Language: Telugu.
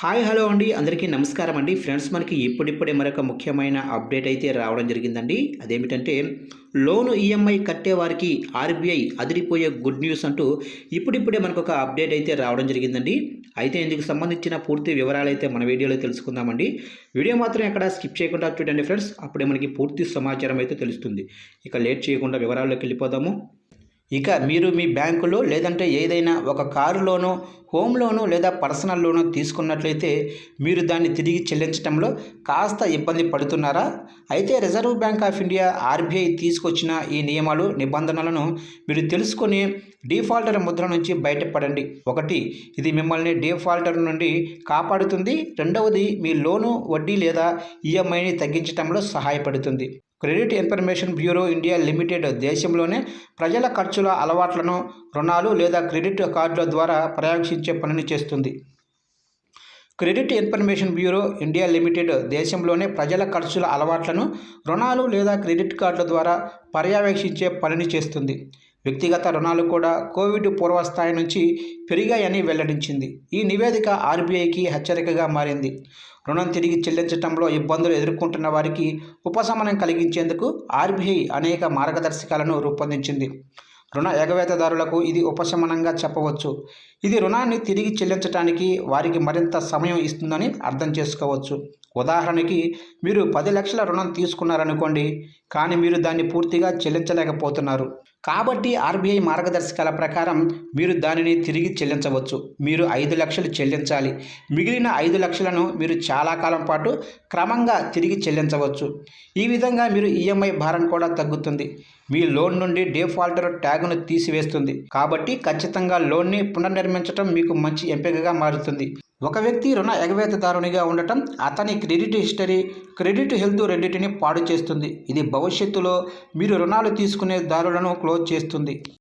హాయ్ హలో అండి. అందరికీ నమస్కారం అండి. ఫ్రెండ్స్ మనకి ఇప్పుడిప్పుడే మరొక ముఖ్యమైన అప్డేట్ అయితే రావడం జరిగిందండి. అదేమిటంటే లోను ఈఎంఐ కట్టేవారికి ఆర్బీఐ అదిరిపోయే గుడ్ న్యూస్ అంటూ ఇప్పుడిప్పుడే మనకు ఒక అప్డేట్ అయితే రావడం జరిగిందండి. అయితే ఇందుకు సంబంధించిన పూర్తి వివరాలు అయితే మన వీడియోలో తెలుసుకుందామండి. వీడియో మాత్రం ఎక్కడ స్కిప్ చేయకుండా చూడండి ఫ్రెండ్స్. అప్పుడే మనకి పూర్తి సమాచారం అయితే తెలుస్తుంది. ఇక లేట్ చేయకుండా వివరాల్లోకి వెళ్ళిపోదాము. ఇక మీరు మీ బ్యాంకులో లేదంటే ఏదైనా ఒక కారు లోను హోమ్ లోను లేదా పర్సనల్ లోను తీసుకున్నట్లయితే మీరు దాన్ని తిరిగి చెల్లించడంలో కాస్త ఇబ్బంది పడుతున్నారా? అయితే Reserve Bank of India RBI తీసుకొచ్చిన ఈ నియమాలు నిబంధనలను మీరు తెలుసుకొని డిఫాల్టర్ ముద్ర నుంచి బయటపడండి. ఒకటి ఇది మిమ్మల్ని డిఫాల్టర్ నుండి కాపాడుతుంది. రెండవది మీ లోను వడ్డీ లేదా ఈఎంఐని తగ్గించడంలో సహాయపడుతుంది. Credit information bureau India limited దేశంలోనే ప్రజల ఖర్చుల అలవాట్లను రుణాలు లేదా క్రెడిట్ కార్డుల ద్వారా పర్యవేక్షించే పనిని చేస్తుంది. Credit information bureau India limited దేశంలోనే ప్రజల ఖర్చుల అలవాట్లను రుణాలు లేదా క్రెడిట్ కార్డుల ద్వారా పర్యవేక్షించే పనిని చేస్తుంది. వ్యక్తిగత రుణాలు కూడా కోవిడ్ పూర్వస్థాయి నుంచి పెరిగాయని వెల్లడించింది. ఈ నివేదిక ఆర్బీఐకి హెచ్చరికగా మారింది. రుణం తిరిగి చెల్లించడంలో ఇబ్బందులు ఎదుర్కొంటున్న వారికి ఉపశమనం కలిగించేందుకు ఆర్బీఐ అనేక మార్గదర్శకాలను రూపొందించింది. రుణ ఎగవేతదారులకు ఇది ఉపశమనంగా చెప్పవచ్చు. ఇది రుణాన్ని తిరిగి చెల్లించడానికి వారికి మరింత సమయం ఇస్తుందని అర్థం చేసుకోవచ్చు. ఉదాహరణకి మీరు పది లక్షల రుణం తీసుకున్నారనుకోండి కానీ మీరు దాన్ని పూర్తిగా చెల్లించలేకపోతున్నారు. కాబట్టి ఆర్బీఐ మార్గదర్శకాల ప్రకారం మీరు దానిని తిరిగి చెల్లించవచ్చు. మీరు ఐదు లక్షలు చెల్లించాలి. మిగిలిన ఐదు లక్షలను మీరు చాలా కాలం పాటు క్రమంగా తిరిగి చెల్లించవచ్చు. ఈ విధంగా మీరు ఈఎంఐ భారం కూడా తగ్గుతుంది. మీ లోన్ నుండి డిఫాల్టర్ ట్యాగును తీసివేస్తుంది. కాబట్టి ఖచ్చితంగా లోన్ని పునర్నిర్మించడం మీకు మంచి ఎంపికగా మారుతుంది. ఒక వ్యక్తి రుణ ఎగవేతదారునిగా ఉండటం అతని క్రెడిట్ హిస్టరీ క్రెడిట్ హెల్త్ రెండింటిని పాడు చేస్తుంది. ఇది భవిష్యత్తులో మీరు రుణాలు తీసుకునే దారులను క్లోజ్ చేస్తుంది.